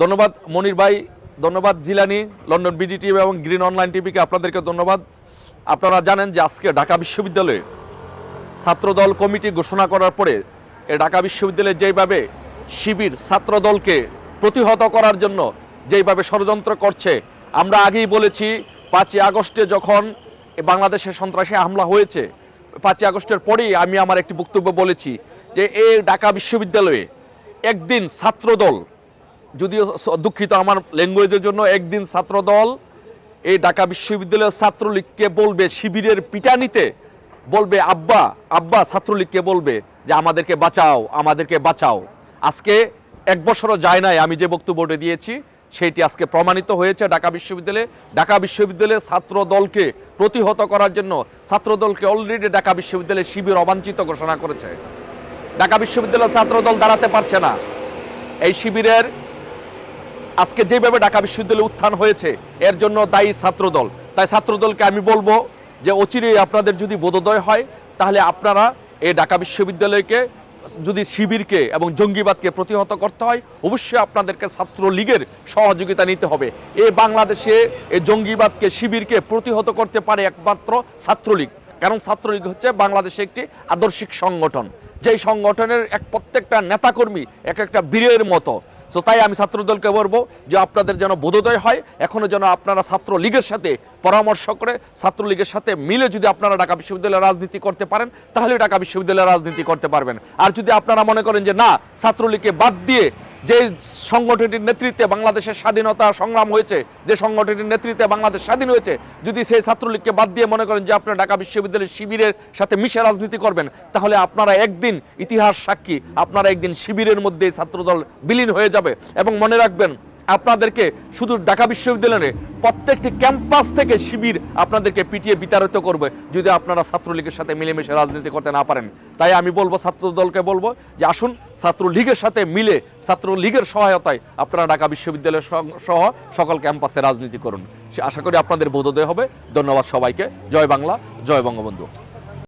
ধন্যবাদ মনির ভাই, ধন্যবাদ জিলানি, লন্ডন বিডি টিভি এবং গ্রিন অনলাইন টিভিকে আপনাদেরকে ধন্যবাদ। আপনারা জানেন যে আজকে ঢাকা বিশ্ববিদ্যালয়ে ছাত্রদল কমিটি ঘোষণা করার পরে এ ঢাকা বিশ্ববিদ্যালয়ে যেইভাবে শিবির ছাত্রদলকে প্রতিহত করার জন্য যেইভাবে ষড়যন্ত্র করছে, আমরা আগেই বলেছি, পাঁচই আগস্টে যখন বাংলাদেশে সন্ত্রাসী হামলা হয়েছে, পাঁচই আগস্টের পরেই আমি আমার একটি বক্তব্য বলেছি যে এই ঢাকা বিশ্ববিদ্যালয়ে একদিন ছাত্রদল যদিও দুঃখিত আমার ল্যাঙ্গুয়েজের জন্য, একদিন ছাত্রদল এই ঢাকা বিশ্ববিদ্যালয়ের ছাত্রলীগকে বলবে, শিবিরের পিটানিতে বলবে, আব্বা আব্বা, ছাত্রলীগকে বলবে যে আমাদেরকে বাঁচাও আমাদেরকে বাঁচাও। আজকে এক বছরও যায় নাই, আমি যে বক্তব্যটা দিয়েছি সেইটি আজকে প্রমাণিত হয়েছে ঢাকা বিশ্ববিদ্যালয়ে। ঢাকা বিশ্ববিদ্যালয়ে ছাত্র দলকে প্রতিহত করার জন্য ছাত্র দলকে অলরেডি ঢাকা বিশ্ববিদ্যালয়ে শিবির অবাঞ্ছিত ঘোষণা করেছে। ঢাকা বিশ্ববিদ্যালয়ের ছাত্র দল দাঁড়াতে পারছে না। এই শিবিরের আজকে যেভাবে ঢাকা বিশ্ববিদ্যালয়ে উত্থান হয়েছে, এর জন্য দায়ী ছাত্রদল। তাই ছাত্রদলকে আমি বলব যে, অচিরেই আপনাদের যদি বোধোদয় হয়, তাহলে আপনারা এই ঢাকা বিশ্ববিদ্যালয়কে, যদি শিবিরকে এবং জঙ্গিবাদকে প্রতিহত করতে হয়, অবশ্যই আপনাদেরকে ছাত্রলীগের সহযোগিতা নিতে হবে। এ বাংলাদেশে এই জঙ্গিবাদকে, শিবিরকে প্রতিহত করতে পারে একমাত্র ছাত্রলীগ। কারণ ছাত্রলীগ হচ্ছে বাংলাদেশে একটি আদর্শিক সংগঠন। যেই সংগঠনের এক প্রত্যেকটা নেতাকর্মী এক একটা বীরের মতো। সো তাই আমি ছাত্রদলকে বলব যে আপনাদের যেন বোধোদয় হয়, এখনও যেন আপনারা ছাত্রলীগের সাথে পরামর্শ করে, ছাত্রলীগের সাথে মিলে যদি আপনারা ঢাকা বিশ্ববিদ্যালয়ের রাজনীতি করতে পারেন, তাহলে ঢাকা বিশ্ববিদ্যালয়ের রাজনীতি করতে পারবেন। আর যদি আপনারা মনে করেন যে না, ছাত্রলীগকে বাদ দিয়ে যে সংগঠনটির নেতৃত্বে বাংলাদেশের স্বাধীনতা সংগ্রাম হয়েছে, যে সংগঠনটির নেতৃত্বে বাংলাদেশ স্বাধীন হয়েছে, যদি সেই ছাত্রলীগকে বাদ দিয়ে মনে করেন যে আপনারা ঢাকা বিশ্ববিদ্যালয়ের শিবিরের সাথে মিশে রাজনীতি করবেন, তাহলে আপনারা একদিন ইতিহাস সাক্ষী, আপনারা একদিন শিবিরের মধ্যে ছাত্রদল বিলীন হয়ে যাবে। এবং মনে রাখবেন আপনাদেরকে শুধু ঢাকা বিশ্ববিদ্যালয়ে প্রত্যেকটি ক্যাম্পাস থেকে শিবির আপনাদেরকে পিটিয়ে বিতাড়িত করবে, যদি আপনারা ছাত্রলীগের সাথে মিলেমিশে রাজনীতি করতে না পারেন। তাই আমি বলব ছাত্র দলকে বলব যে আসুন ছাত্রলীগের সাথে মিলে, ছাত্রলীগের সহায়তায় আপনারা ঢাকা বিশ্ববিদ্যালয় সহ সকল ক্যাম্পাসে রাজনীতি করুন। সে আশা করি আপনাদের বোধোদয় হবে। ধন্যবাদ সবাইকে। জয় বাংলা, জয় বঙ্গবন্ধু।